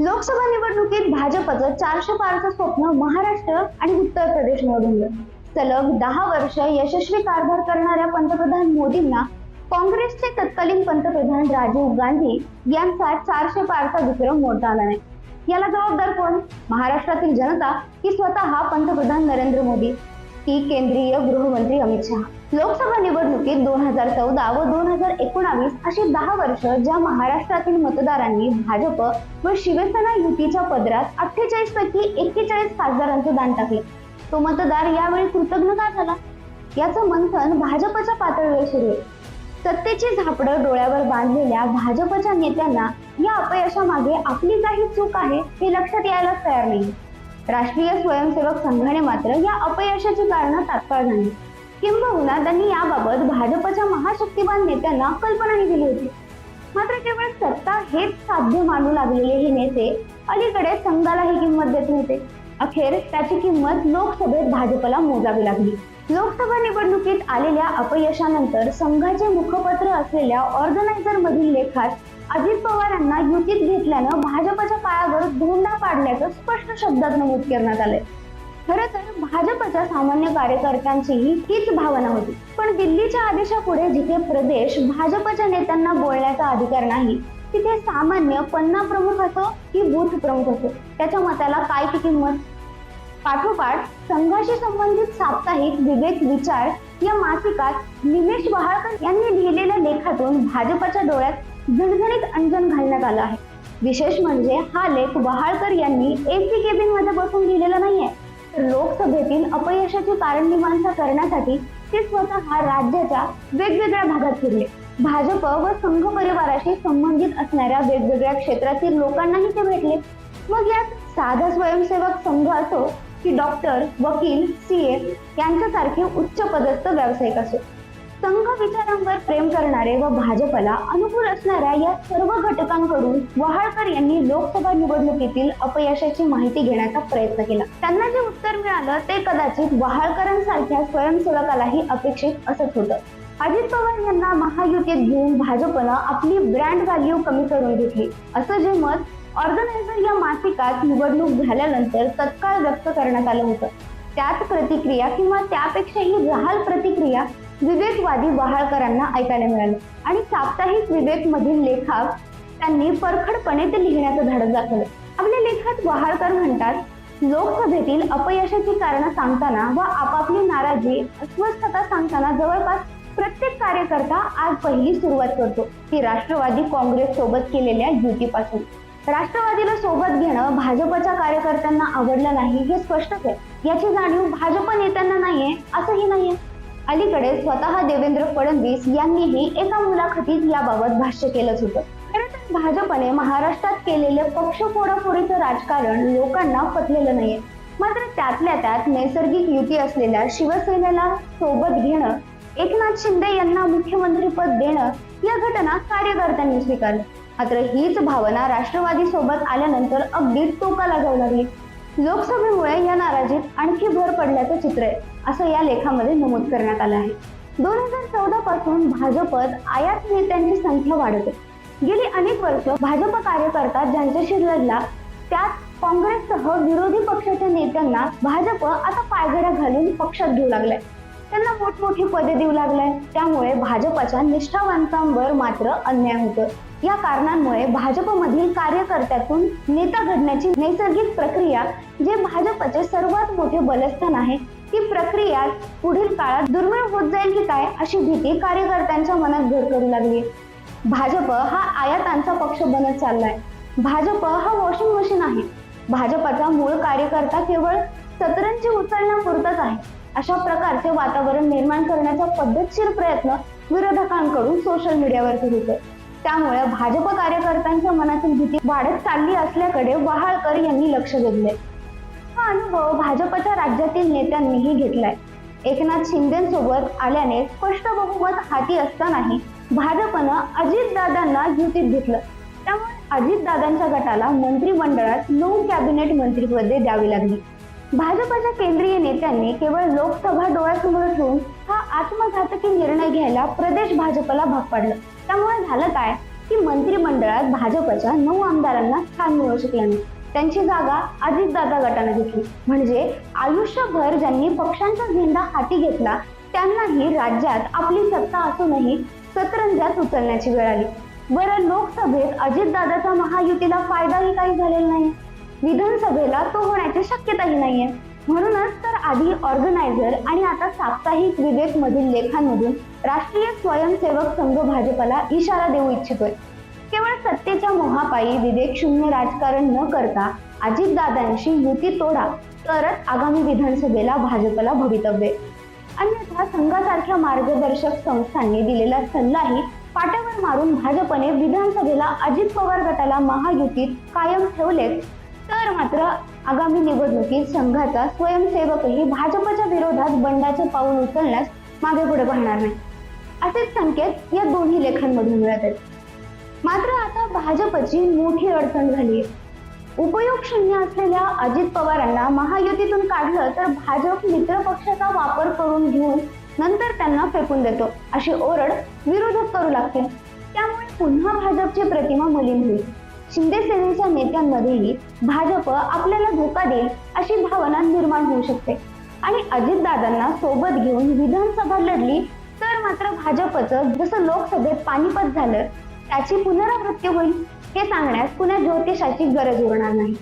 लोकसभा निवडणुकीत भाजपचं चारशे पारचं स्वप्न महाराष्ट्र आणि उत्तर प्रदेश निवडून सलग दहा वर्ष यशस्वी कारभार करणाऱ्या पंतप्रधान मोदींना काँग्रेसचे तत्कालीन पंतप्रधान राजीव गांधी यांचा चारशे पारचा विक्रम मोडता आला नाही. याला जबाबदार कोण? महाराष्ट्रातील जनता की स्वतः पंतप्रधान नरेंद्र मोदी? की केंद्रीय गृहमंत्री अमित शहा. लोकसभा निवडणुकीत दोन हजार चौदा व दोन हजार एकोणावीस अशी दहा वर्ष ज्या महाराष्ट्रातील मतदारांनी भाजप व शिवसेना युतीच्या पदरात अठ्ठेचाळीस पैकी एक्केचाळीस खासदारांचं दान टाकले. तो मतदार यावेळी कृतज्ञ का झाला? याचं मंथन भाजपच्या पातळीवर सुरू आहे. सत्तेची झापडं डोळ्यावर बांधलेल्या भाजपच्या नेत्यांना या अपयशामागे आपली काही चूक आहे हे लक्षात यायलाच तयार नाही. राष्ट्रीय स्वयंसेवक संघाने मात्र या अपयशाची कारणं तात्काळ झाली किंबहुना त्यांनी याबाबत भाजपच्या महाशक्तिवान नेत्यांना कल्पनाही दिली होती. मात्र केवळ सत्ता हेच साध्य मानू लागलेले हे नेते अलीकडे संघालाही किंमत देत नव्हते. अखेर त्याची किंमत लोकसभेत भाजपला मोजावी लागली. लोकसभा निवडणुकीत आलेल्या अपयशानंतर संघाचे मुखपत्र असलेल्या ऑर्गनायझर मधील लेखात अजित पवारांना युतीत घेतल्यानं भाजपच्या पायावर धोंडा पाडल्याचं स्पष्ट शब्दात नमूद करण्यात आलंय. खरं तर भाजपच्या सामान्य कार्यकर्त्यांचीही हीच भावना होती. पण दिल्लीच्या आदेशापुढे जिथे प्रदेश भाजपच्या नेत्यांना बोलण्याचा अधिकार नाही तिथे सामान्य पन्ना प्रमुख असो की बूथ प्रमुख असो त्याच्या मताला काय ती किंमत पाठोपाठ संघाशी संबंधित साप्ताहिक विवेक विचार या मासिकात निमेश वहाळकर यांनी लिहिलेल्या लेखातून भाजपच्या डोळ्यात झणझणीत अंजन घालण्यात आलं आहे. विशेष म्हणजे हा लेख वहाळकर यांनी एसी केबिनमध्ये बसून लिहिलेला नाहीये. तर लोकसभेतील अपयशाची कारण मीमांसा करण्यासाठी ते स्वतः राज्याच्या वेगवेगळ्या भागात फिरले. भाजप व संघ परिवाराशी संबंधित असणाऱ्या वेगवेगळ्या क्षेत्रातील लोकांनाही ते भेटले. मग यात साधा स्वयंसेवक संघ असो की डॉक्टर वकील सीए यांच्यासारखे उच्च पदस्थ व्यावसायिक असो. संघ विचारांवर प्रेम करणारे व भाजपला अनुकूल असणाऱ्या या सर्व घटकांकडून वहाळकर यांनी लोकसभा निवडणुकीतील अपयशाची माहिती घेण्याचा प्रयत्न केला. त्यांना जे उत्तर मिळालं ते कदाचित वहाळकरांसारख्या स्वयंसेवकालाही अपेक्षित असत होतं. अजित पवार यांना महायुतीत घेऊन भाजपनं आपली ब्रँड व्हॅल्यू कमी करून घेतली. असं जे मत ऑर्गनायझर या मासिकात निवडणूक झाल्यानंतर तत्काळ व्यक्त करण्यात आलं होतं. त्याच प्रतिक्रिया किंवा त्यापेक्षाही जहाल प्रतिक्रिया विवेकवादी वहाळकरांना ऐकायला मिळाली. आणि साप्ताहिक विवेक मधील लेखक त्यांनी परखडपणे ते लिहिण्याचं धाडस दाखवलं. आपल्या लेखात वहाळकर म्हणतात लोकसभेतील अपयशाची कारणं सांगताना व आपापली नाराजी अस्वस्थता सांगताना जवळपास प्रत्येक कार्यकर्ता आज पहिली सुरुवात करतो. ती राष्ट्रवादी काँग्रेस सोबत केलेल्या युतीपासून. राष्ट्रवादीला सोबत घेणं भाजपच्या कार्यकर्त्यांना आवडलं नाही हे स्पष्टच आहे. याची जाणीव भाजप नेत्यांना नाहीये असंही नाहीये. अलीकडे स्वतः देवेंद्र फडणवीस यांनीही एका मुलाखतीत याबाबत भाष्य केलंच होतं. भाजपने महाराष्ट्रात केलेले पक्ष फोडाफोडीचं राजकारण लोकांना पटलेलं नाहीये. मात्र त्यातल्या त्यात नैसर्गिक युती असलेल्या शिवसेनेला सोबत घेणं एकनाथ शिंदे यांना मुख्यमंत्रीपद देणं या घटना कार्यकर्त्यांनी स्वीकारल्या. मात्र हीच भावना राष्ट्रवादी सोबत आल्यानंतर अगदी टोकाला जाऊ लागली. लोकसभेमुळे या नाराजीत आणखी भर पडल्याचं चित्र आहे असं या लेखामध्ये नमूद करण्यात आलं आहे. दोन हजार चौदा पासून भाजपत आयात नेत्यांची संख्या वाढत आहे. गेली अनेक वर्ष भाजप कार्यकर्ता ज्यांच्याशी लढला त्यात काँग्रेससह विरोधी पक्षाच्या नेत्यांना भाजप आता पायघड्या घालून पक्षात घेऊ लागलाय. त्यांना मोठमोठी पदे देऊ लागलाय. त्यामुळे भाजपच्या निष्ठावंतांवर मात्र अन्याय होतो या कारणांमुळे भाजपमधील कार्यकर्त्यातून नेता घडण्याची नैसर्गिक प्रक्रिया जे भाजपचे सर्वात मोठे बलस्थान आहे ती प्रक्रिया पुढील काळात दुर्मिळ होत जाईल की काय अशी भीती कार्यकर्त्यांच्या मनात घर करू लागली भाजप हा आयातांचा पक्ष बनत चाललाय. भाजप हा वॉशिंग मशीन आहे. भाजपचा मूळ कार्यकर्ता केवळ सतरंजी उचलण्यापुरताच आहे. अशा प्रकारचे वातावरण निर्माण करण्याचा पद्धतशीर प्रयत्न विरोधकांकडून सोशल मीडियावरती होते. त्यामुळे भाजप कार्यकर्त्यांच्या मनातील भीती वाढत चालली असल्याकडे वहाळकर यांनी लक्ष वेधले. हा अनुभव भाजपच्या राज्यातील नेत्यांनीही घेतलाय. एकनाथ शिंदेसोबत आल्याने स्पष्ट बहुमत हाती असतानाही भाजपनं अजितदादांना युतीत घेतलं. त्यामुळे अजितदादांच्या गटाला मंत्रिमंडळात नऊ कॅबिनेट मंत्रिपदे द्यावी लागली. भाजपच्या केंद्रीय नेत्यांनी केवळ लोकसभा डोळ्यासमोर ठेवून हा आत्मघातकी निर्णय घ्यायला प्रदेश भाजपला भाग पाडलं. त्यामुळे झालं काय? की मंत्रिमंडळात भाजपच्या नऊ आमदारांना स्थान मिळू शकलं नाही. त्यांची जागा अजितदादा गटाने घेतली. म्हणजे आयुष्यभर ज्यांनी पक्षांचा झेंडा हाती घेतला त्यांनाही राज्यात आपली सत्ता असूनही सतरंजात उचलण्याची वेळ आली. बरं लोकसभेत अजितदादाचा महायुतीला फायदाही काही झालेला नाही. विधानसभेला तो होण्याची शक्यताही नाहीये. म्हणूनच तर आधी ऑर्गनायझर आणि आता साप्ताहिक विवेक मधील लेखांमधून राष्ट्रीय स्वयंसेवक संघ भाजपला इशारा देऊ इच्छितोय. केवळ सत्तेच्या मोहापायी विवेक शून्य राजकारण न करता अजितदादांशी युती तोडा तरच आगामी विधानसभेला भाजपला भवितव्य. अन्यथा संघासारख्या मार्गदर्शक संस्थांनी दिलेला सल्लाही पाट्यावर मारून भाजपने विधानसभेला अजित पवार गटाला महायुतीत कायम ठेवलेच तर मात्र आगामी निवडणुकीत संघाचा स्वयंसेवकही भाजपच्या विरोधात बंडाचे पाऊल उचलण्यास मागे पुढे पाहणार नाही. असेच संकेत या दोन्ही लेखांमधून मिळत आहेत. मात्र आता भाजपची मोठी अडचण झाली आहे. उपयोग शून्य असलेल्या अजित पवारांना महायुतीतून काढलं तर भाजप मित्रपक्षाचा वापर करून घेऊन नंतर त्यांना फेकून देतो अशी ओरड विरोधक करू लागते. त्यामुळे पुन्हा भाजपची प्रतिमा मलिन होईल. शिंदे सेनेच्या नेत्यांमध्येही भाजप आपल्याला धोका देईल अशी भावना निर्माण होऊ शकते. आणि अजितदादांना सोबत घेऊन विधानसभा लढली तर मात्र भाजपचं जसं लोकसभेत पानिपत झालं त्याची पुनरावृत्ती होईल हे सांगण्यास पुन्हा ज्योतिषाची गरज उरणार नाही.